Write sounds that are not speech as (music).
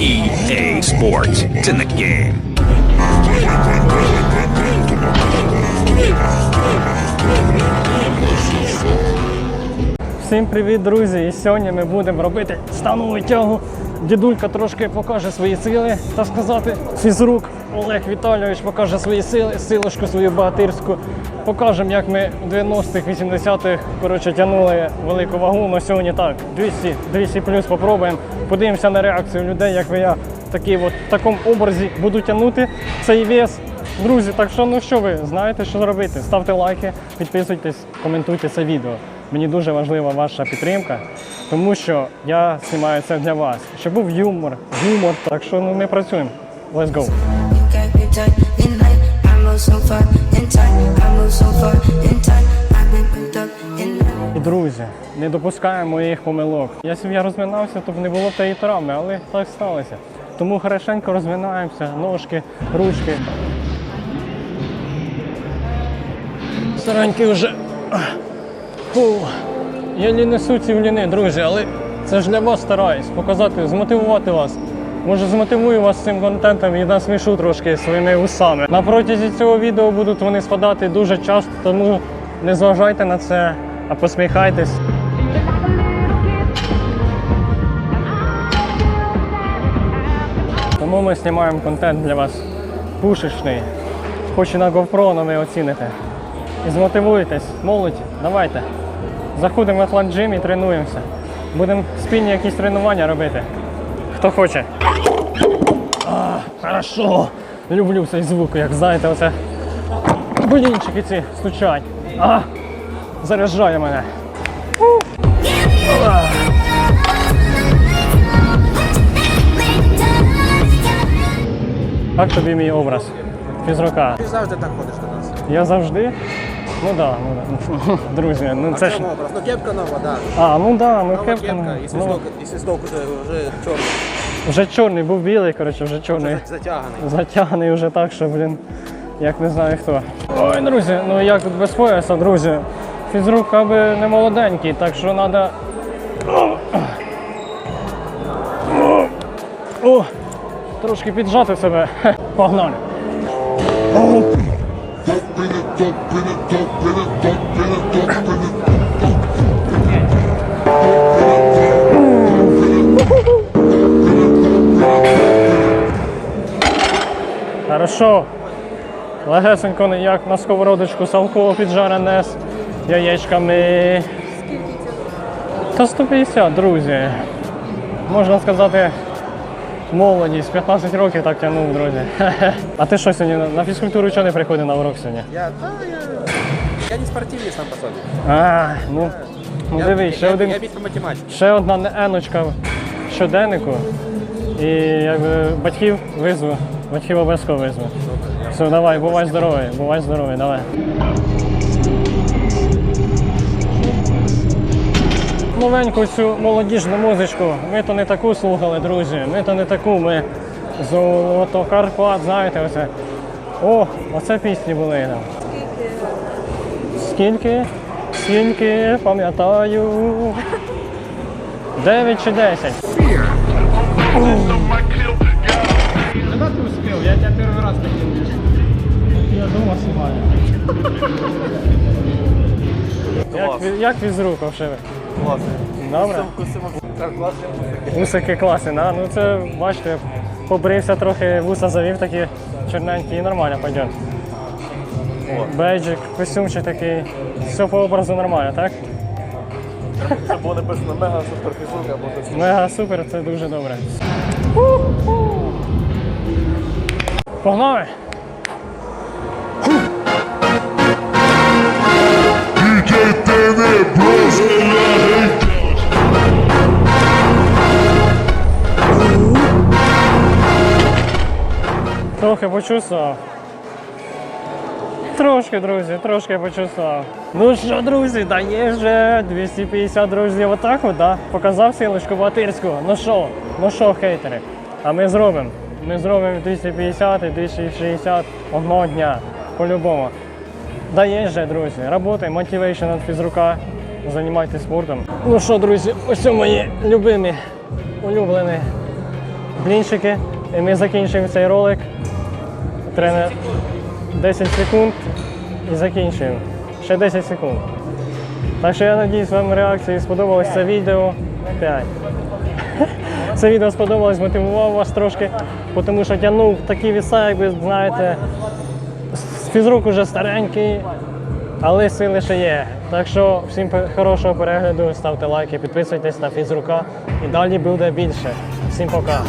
EA Sports. It's in the game. Всім привіт, друзі! І сьогодні ми будемо робити станову тягу. Дідулька трошки покаже свої сили, так сказати. Фізрук Олег Віталійович покаже свої сили, силочку свою богатирську. Покажемо, як ми в 90-х, 80-х коротше, тягнули велику вагу. Ну сьогодні так, 200, 200 плюс попробуємо. Подивимося на реакцію людей, як ви я такі от, в такому образі буду тягнути цей вес. Друзі, так що ну що ви знаєте, що зробити? Ставте лайки, підписуйтесь, коментуйте це відео. Мені дуже важлива ваша підтримка, тому що я знімаю це для вас. Щоб був юмор, гумор. Так що ну ми працюємо. Let's go. Get me done in life. I move so far in time. I move so far in time. I've been picked up in life. Друзі, не допускаємо моїх помилок. Якщо б я розминався, то б не було тієї травми, але так сталося. Тому хорошенько розминаємося, ножки, ручки. Старенький вже. Фу. Я не несу ці вліни, друзі, але це ж для вас стараюсь показати, змотивувати вас. Може змотивую вас цим контентом і насмішу трошки своїми усами. На протязі цього відео будуть вони спадати дуже часто, тому не зважайте на це, а посміхайтесь. Тому ми знімаємо контент для вас пушечний. Хоч і на GoPro, але ви оціните. І змотивуєтесь, молодь, давайте. Заходимо в Атлант Джим і тренуємося. Будемо спільні якісь тренування робити. Хто хоче. А, хорошо. Люблю цей звук, як знаєте, оце блінчики ці стучать. А, заряджає мене. А. Як тобі мій образ? Фізрука. Ти завжди так ходиш до нас. Я завжди. Ну да, ну да. (laughs) Друзі, ну це ж. Образ? Ну кепка нова, да. А, ну да, ну Нова кепка. кепка, ну, і ну, свисток, і свисток уже, вже чорний, Вже чорний, був білий, коротше, вже чорний. вже затяганий. Затягнений вже так, що, блін, як не знаю хто. Ой, друзі, ну як тут без пояса, друзі. Фізрук аби не молоденький, так що треба. О, трошки піджати себе. (laughs) Погнали. Хорошо. Легесенько, як на сковородочку салко піджарене з яєчками. Та 150, друзі. Можна сказати, молодість. 15 років так тягнув, друзі. (laughs) А ти що сьогодні на- фізкультуру чого не приходив на урок сьогодні? Я, та, я, я не спортивний сам по собі. А, ну, ну дивись, ще я, один. Я по математиці. Ще одна не- еночка в щоденнику. І якби батьків визву. Батьків обов'язково визву. Все, давай, бувай здоровий, бувай здоровий, давай. Новеньку цю молодіжну музичку. Ми то не таку слухали, друзі. Ми то не таку, ми золото Карпат, знаєте, оце. О, оце пісні були. там. Скільки? Скільки, пам'ятаю. 9 чи 10? Когда ты успел? Я тебя первый раз таким вижу. Я дома снимаю. Як, як фізрук вообще? Класно. Добре? Усики класні, да? Ну це, бачите, побрився трохи, вуса завів такі чорненькі і нормально пойде. Бейджик, костюмчик такий, все по образу нормально, так? Це було написано мега супер фізурка, або щось. Мега супер, це дуже добре. Погнали! Трохи почувствував. Трошки, друзі, трошки почувствував. Ну що, друзі, дає вже 250 друзів отак от, да? Показав силочку Батирську. Ну що, ну що, хейтери? А ми зробимо. Ми зробимо 250 і 260 одного дня. По-любому. Дає вже, друзі. Работай, мотивейшн від фізрука. займайтесь спортом. Ну що, друзі, ось мої любимі, улюблені блінчики. І ми закінчуємо цей ролик. Тренер 10 секунд і закінчуємо. Ще 10 секунд. Так що я надіюсь, вам реакції сподобалось це відео. 5. Це відео сподобалось, мотивував вас трошки, тому що тягнув такі віса, як ви знаєте. Фізрук уже старенький, але сили ще є. Так що всім хорошого перегляду, ставте лайки, підписуйтесь на фізрука і далі буде більше. Всім пока.